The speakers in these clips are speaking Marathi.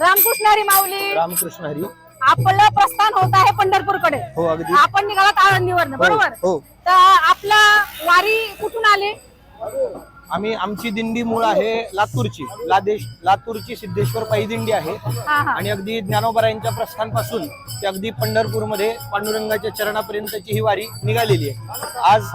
रामकृष्ण हरी माऊली. रामकृष्ण हरी. आपलं प्रस्थान होत आहे पंढरपूरकडे. हो अगदी. आपण निघालात आळंदीवरनं हो, बरोबर? हो. तर आपला वारी कुठून आली? आम्ही आमची दिंडी मूळ आहे लातूरची. लादेश लातूरची सिद्धेश्वर पायी दिंडी आहे. आणि अगदी ज्ञानोबरायांच्या प्रस्थानापासून ते अगदी पंढरपूरमध्ये पांडुरंगाच्या चरणापर्यंतची ही वारी निघालेली आहे. आज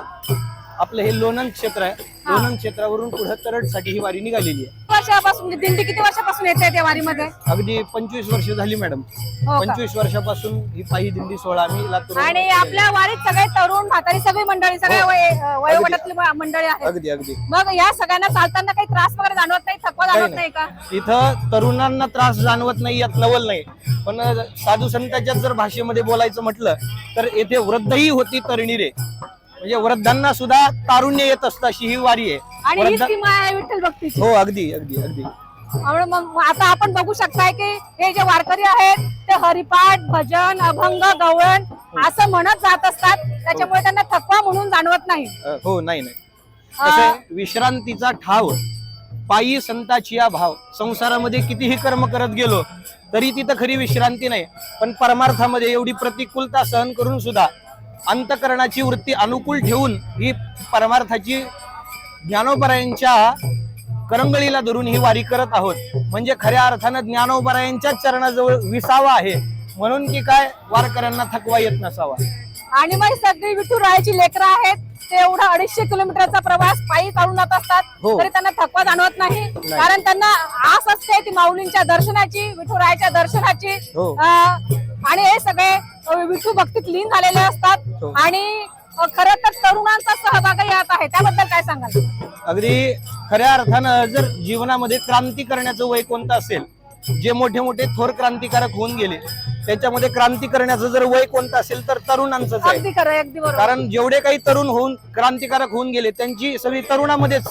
आपलं हे लोणंद क्षेत्र आहे. लोणंद क्षेत्रावरून पुढे तरडसाठी ही वारी निघालेली आहे. वर्षापासून म्हणजे दिंडी किती वर्षापासून येते त्या वारीमध्ये? अगदी पंचवीस वर्ष झाली मॅडम. हो का? पंचवीस वर्षापासून ही पायी दिंडी सोहळा आम्ही लातूर आणि आपल्या वारीत सगळे तरुण म्हातारी सगळी मंडळी सगळ्या हो. वय- वयोगटातली मंडळी आहेत. अगदी अगदी. मग या सगळ्यांना चालताना काही त्रास वगैरे जाणवत नाही थकवा जाणवत नाही का? इथं तरुणांना त्रास जाणवत नाही यात नवल नाही. पण साधू संतांच्या जर भाषेमध्ये बोलायचं म्हटलं तर येथे वृद्धही होती तरणी रे. म्हणजे वृद्धांना सुद्धा तारुण्य येत असतं अशी ही वारी आहे. आणि हीच वृद्ध- किंमत आहे विठ्ठल भक्तीची. हो अगदी अगदी अगदी. त्यामुळे मग आता आपण बघू शकताय की हे जे वारकरी आहेत ते हरिपाठ भजन अभंग गवळण असं म्हणत जात असतात. त्याच्यामुळे त्यांना थकवा म्हणून जाणवत नाही. अ, हो नाही नाही. कसं विश्रांतीचा ठाव पायी संताची या भाव संसारामध्ये कितीही कर्म करत गेलो तरी तिथं खरी विश्रांती नाही. पण परमार्थामध्ये एवढी प्रतिकूलता सहन करून सुद्धा अंतकरणाची वृत्ती अनुकूल ठेवून ही परमार्थाची ज्ञानोबरायांच्या करंगळीला धरून ही वारी करत आहोत. म्हणजे खऱ्या अर्थानं ज्ञानोबरायांच्याच चरणाजवळ विसावा आहे. म्हणून की काय? वारकऱ्यांना थकवा येत नसावा. आणि मग सगळी विठू रायाची लेकरं आहेत. ते एवढा अडीचशे किलोमीटरचा प्रवास पायी चालून जात असतात. हो. तरी त्यांना थकवा जाणवत नाही. कारण त्यांना आस असते ती माऊलींच्या दर्शनाची विठू रायाच्या दर्शनाची. हो. आणि हे सगळे विठू भक्तीत लीन झालेले असतात. हो. आणि खरं तर तरुणांचा सहभागही यात आहे. त्याबद्दल काय सांगाल? अगदी खऱ्या अर्थानं जर जीवनामध्ये क्रांती करण्याचं वय कोणतं असेल जे मोठे मोठे थोर क्रांतिकारक होऊन गेले त्याच्यामध्ये क्रांती करण्याचं जर वय कोणतं असेल तर बरोबर. कारण जेवढे काही तरुण होऊन क्रांतिकारक होऊन गेले त्यांची सगळी तरुणामध्येच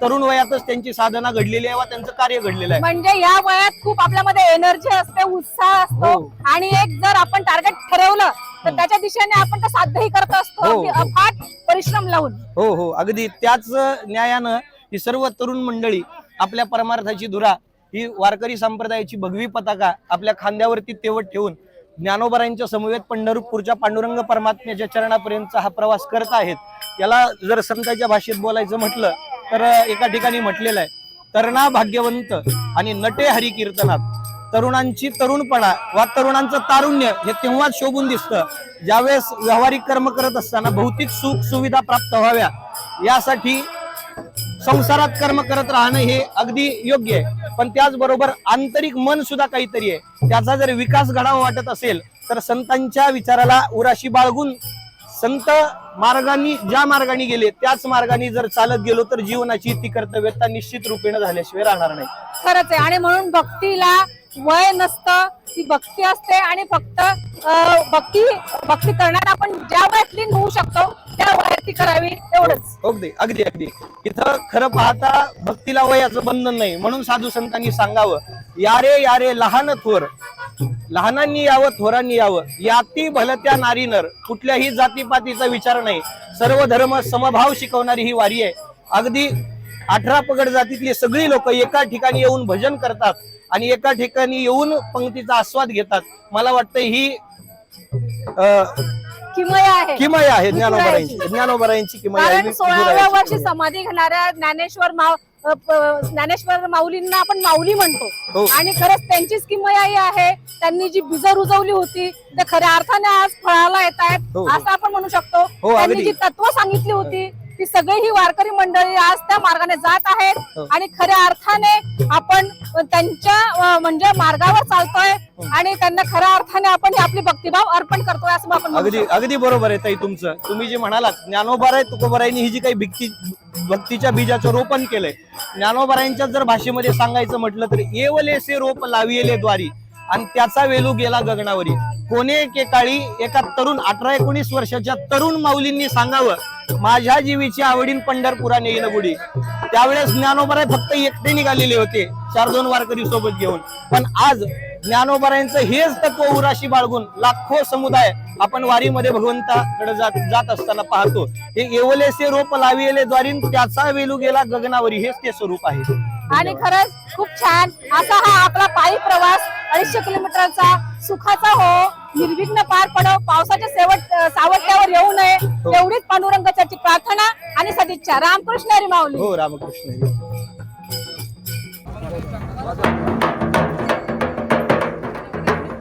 तरुण वयातच त्यांची साधना घडलेली आहे वा त्यांचं कार्य घडलेलं आहे. म्हणजे या वयात खूप आपल्यामध्ये एनर्जी असते उत्साह असतो हो. आणि एक जर आपण टार्गेट ठरवलं तर त्याच्या दिशेने आपण ते साध्यही करत असतो हो, अगदी हो. अफाट परिश्रम लावून. हो हो. अगदी त्याच न्यायानं ही सर्व तरुण मंडळी आपल्या परमार्थाची धुरा ही वारकरी संप्रदायाची भगवी पताका आपल्या खांद्यावरती तेवत ठेवून ज्ञानोबरांच्या समवेत पंढरपूरच्या पांडुरंग परमात्म्याच्या चरणापर्यंतचा हा प्रवास करत आहेत. याला जर संतांच्या भाषेत बोलायचं म्हटलं तर एका ठिकाणी म्हटलेलं आहे तरणा भाग्यवंत आणि नटे हरी कीर्तनात तरुणांची तरुणपणा वा तरुणांचं तारुण्य हे तेव्हाच शोभून दिसतं ज्यावेळेस व्यावहारिक कर्म करत असताना भौतिक सुख सुविधा प्राप्त व्हाव्या यासाठी संसारात कर्म करत राहणं हे अगदी योग्य आहे. पण त्याचबरोबर आंतरिक मन सुद्धा काहीतरी आहे. त्याचा जर विकास घडावा वाटत असेल तर संतांच्या विचाराला उराशी बाळगून संत मार्गाने ज्या मार्गाने गेले त्याच मार्गाने जर चालत गेलो तर जीवनाची ती कर्तव्यता निश्चित रूपेण झाल्याशिवाय राहणार नाही. खरंच आहे. आणि म्हणून भक्तीला वय नसतं ती भक्ती असते आणि फक्त भक्ती भक्ती करण्यात आपण ज्या वयात लीन होऊ शकतो त्या वयात ती करावी एवढंच. अगदी अगदी अगदी. इथं खरं पाहता भक्तीला वयाचं बंधन नाही. म्हणून साधू संतांनी सांगावं यारे यारे लहान थोर लहानांनी यावं थोरांनी यावं. याती भलत्या नारी नर कुठल्याही जातीपातीचा विचार नाही. सर्व धर्म समभाव शिकवणारी ही वारी आहे. अगदी अठरा पगड जातीतली सगळी लोक एका ठिकाणी येऊन भजन करतात आणि एका ठिकाणी येऊन पंक्तीचा आस्वाद घेतात. मला वाटतं ही किमया आहे. किमया आहे. ज्ञानोबरायांची. ज्ञानोबरायांची किमया आहे. सोळाव्या वर्षी. समाधी घेणाऱ्या ज्ञानेश्वर ज्ञानेश्वर माऊलींना आपण माऊली म्हणतो हो. आणि खरंच त्यांचीच किमयाही आहे त्यांनी जी बीज रुजवली होती ते खऱ्या अर्थाने आज फळाला येत आहेत हो. असं आपण म्हणू शकतो हो, त्यांनी. जी तत्व सांगितली होती ती सगळी ही वारकरी मंडळी आज त्या मार्गाने जात आहेत हो. आणि खऱ्या अर्थाने आपण त्यांच्या म्हणजे मार्गावर चालतोय हो. आणि त्यांना खऱ्या अर्थाने आपण आपली भक्तिभाव अर्पण करतोय असं आपण अगदी अगदी बरोबर आहे ताई तुमचं तुम्ही जे म्हणालात ज्ञानोबाराय तुकोबारायांनी ही जी काही भक्ती भक्तीच्या बीजाचं रोपण केलंय ज्ञानोबारायांच्या जर भाषेमध्ये सांगायचं म्हटलं तर येवलेसे रोप लाविले द्वारी आणि त्याचा वेलू गेला गगनावरी कोणे एकेकाळी एका तरुण अठरा एकोणीस वर्षाच्या तरुण माऊलींनी सांगावं माझ्या जीवीची आवडीन पंढरपुरा नेईन गुढी. त्यावेळेस ज्ञानोबराय फक्त एकटे निघालेले होते चार दोन वारकरी सोबत घेऊन. पण आज ज्ञानोबरायांचं हेच तत्व उराशी बाळगून लाखो समुदाय आपण वारीमध्ये भगवंताकडे जात जात असताना पाहतो. हे येवलेसे रोप लाविले द्वारीन त्याचा वेलू गेला गगनावरी. हेच ते स्वरूप आहे. आणि खरंच खूप छान. असा हा आपला पायी प्रवास अडीचशे किलोमीटरचा सुखाचा हो. निर्विघ्न पार पडो. पावसाच्या सेवट सावट्यावर येऊ नये. एवढीच पांडुरंगाची प्रार्थना आणि सदिच्छा. रामकृष्ण हरी माऊली. हो रामकृष्ण